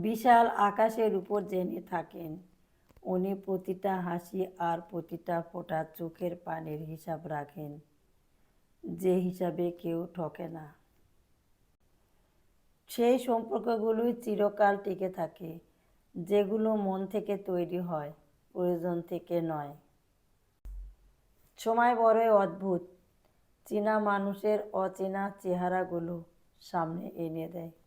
বিশাল আকাশের উপর জেনে থাকেন। উনি প্রতিটা হাসি আর প্রতিটা ফোঁটা চোখের পানির হিসাব রাখেন, যে হিসাবে কেউ ঠকে না। সেই সম্পর্কগুলোই চিরকাল টিকে থাকে, যেগুলো মন থেকে তৈরি হয়, প্রয়োজন থেকে নয়। সময় বড়ই অদ্ভুত, চীনা মানুষের অচেনা চেহারাগুলো সামনে এনে দেয়।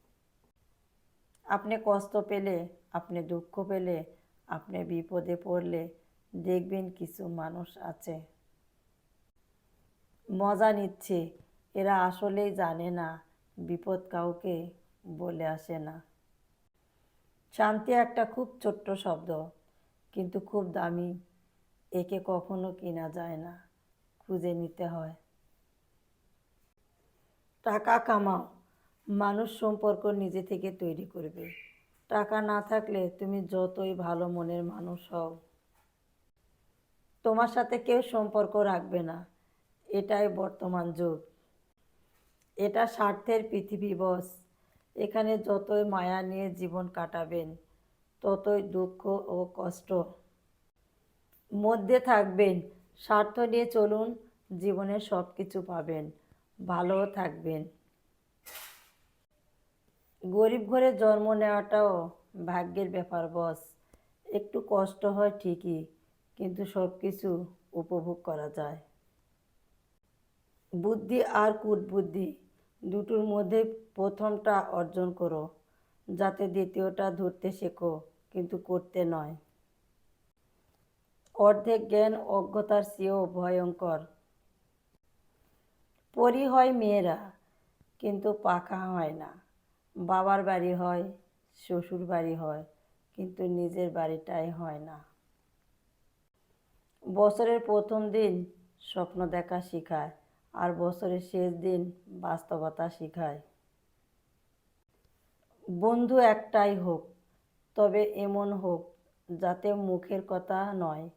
আপনি কষ্ট পেলে, আপনি দুঃখ পেলে, আপনি বিপদে পড়লে দেখবেন কিছু মানুষ আছে। মজা নিচ্ছে, এরা আসলেই জানে না, বিপদ কাউকে বলে আসে না। শান্তি একটা খুব ছোট্ট শব্দ, কিন্তু খুব দামি, একে কখনো কেনা যায় না, খুঁজে নিতে হয়। টাকা কামাও মানুষ সম্পর্ক নিজে থেকে তৈরি করবে। টাকা না থাকলে তুমি যতই ভালো মনের মানুষ হও। তোমার সাথে কেউ সম্পর্ক রাখবে না। এটাই বর্তমান যুগ। এটা স্বার্থের পৃথিবী, বস। এখানে যতই মায়া নিয়ে জীবন কাটাবেন, ততই দুঃখ ও কষ্ট মধ্যে থাকবেন। স্বার্থ নিয়ে চলুন, জীবনে সব কিছু পাবেন, ভালোও থাকবেন। গরিব ঘরে জন্ম নেওয়াটাও ভাগ্যের ব্যাপার, বস। একটু কষ্ট হয় ঠিকই, কিন্তু সব কিছু উপভোগ করা যায়। বুদ্ধি আর কুটবুদ্ধি দুটোর মধ্যে প্রথমটা অর্জন করো, যাতে দ্বিতীয়টা ধরতে শেখো, কিন্তু করতে নয়। অর্ধেক জ্ঞান অজ্ঞতার চেয়েও ভয়ঙ্কর। পরি হয় মেয়েরা, কিন্তু পাখা হয় না। বাবার বাড়ি হয়, শ্বশুর বাড়ি হয়, কিন্তু নিজের বাড়িটাই হয় না। বছরের প্রথম দিন স্বপ্ন দেখা শেখায়, আর বছরের শেষ দিন বাস্তবতা শেখায়। বন্ধু একটাই হোক, তবে এমন হোক যাতে মুখের কথা নয়,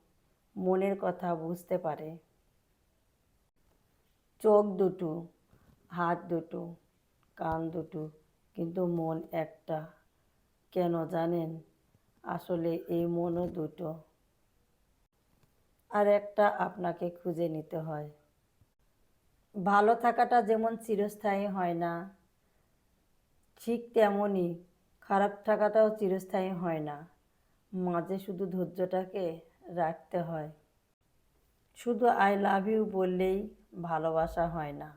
মনের কথা বুঝতে পারে। চোখ দুটো, হাত দুটো, কান দুটো কিন্তু মন একটা। কেন জানেন? আসলে এই মনও দুটো। আর একটা আপনাকে খুঁজে নিতে হয়। ভালো থাকাটা যেমন চিরস্থায়ী হয় না, ঠিক তেমনই খারাপ থাকাটাও চিরস্থায়ী হয় না। মাঝে শুধু ধৈর্যটাকে রাখতে হয়। শুধু আই লাভ ইউ বললেই ভালোবাসা হয় না।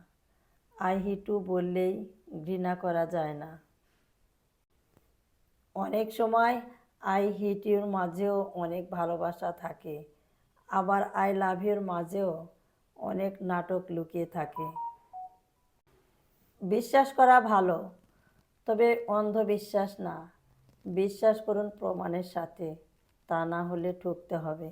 আই হিটু বললেই ঘৃণা করা যায় না। অনেক সময় আই হিট ইউর মাঝেও অনেক ভালোবাসা থাকে, আবার আই লাভ ইউর মাঝেও অনেক নাটক লুকিয়ে থাকে। বিশ্বাস করা ভালো, তবে অন্ধবিশ্বাস না। বিশ্বাস করুন প্রমাণের সাথে, তা না হলে ঠকতে হবে।